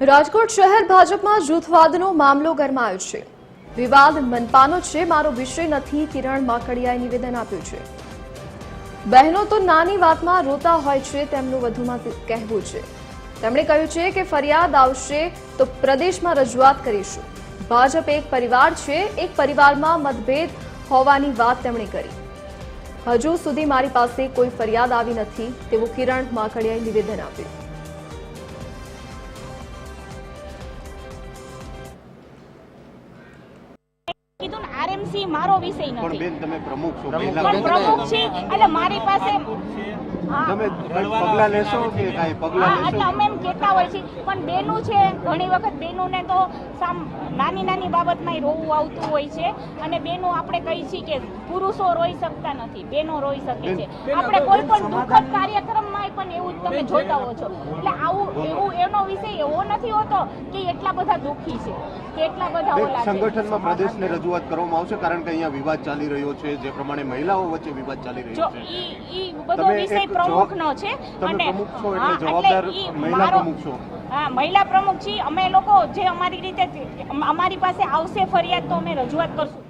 રાજકોટ શહેર ભાજપમાં જૂથવાદનો મામલો ગરમાયો છે. વિવાદ મનપાનો છે, મારો વિષય નથી, કિરણ માકડિયાએ નિવેદન આપ્યું છે. બહેનો તો નાની વાતમાં રોતા હોય છે, તેમનું વધુમાં કહેવું છે. તેમણે કહ્યું છે કે ફરિયાદ આવશે તો પ્રદેશમાં રજૂઆત કરીશું. ભાજપ એક પરિવાર છે, એક પરિવારમાં મતભેદ હોવાની વાત તેમણે કરી. હજુ સુધી મારી પાસે કોઈ ફરિયાદ આવી નથી, તેવું કિરણ માકડિયાએ નિવેદન આપ્યું. ને મારો વિષય પણ બેન તમે પ્રમુખ છો. પણ પ્રમુખ છે એટલે મારી પાસે તમે પગલા લેશો કે કાઈ પગલા લેશો? એટલે અમે એમ કહેતા હોય છે પણ બેનું છે ઘણી વખત બેનુંને તો સામ નાની નાની બાબતમાં રોવું આવતું હોય છે અને બેનો આપણે કહી છીએ કે પુરુષો રોઈ શકતા નથી બેનો રોઈ શકે છે. આપણે કોઈ પણ દુઃખદ કાર્યક્રમમાં પણ એવું જ તમે જોતા હો છો. એટલે આવું એવું એનો વિષય એવો નથી હોતો કે એટલા બધા દુઃખી છે કે એટલા બધા ઓલા સંગઠનમાં પ્રદેશને રજૂઆત કરવામાં આવશે કારણ કે અહીંયા વિવાદ ચાલી રહ્યો છે જે પ્રમાણે મહિલાઓ વચ્ચે વિવાદ ચાલી રહ્યો છે. ઈ બધો વિષય પ્રમુખનો છે અને પ્રમુખ છો એટલે જવાબદાર મહિલા પ્રમુખ છો. હા મહિલા પ્રમુખ છીએ અમે લોકો જે અમારી રીતે અમારી પાસે આવશે ફરિયાદ તો અમે રજૂઆત કરશું.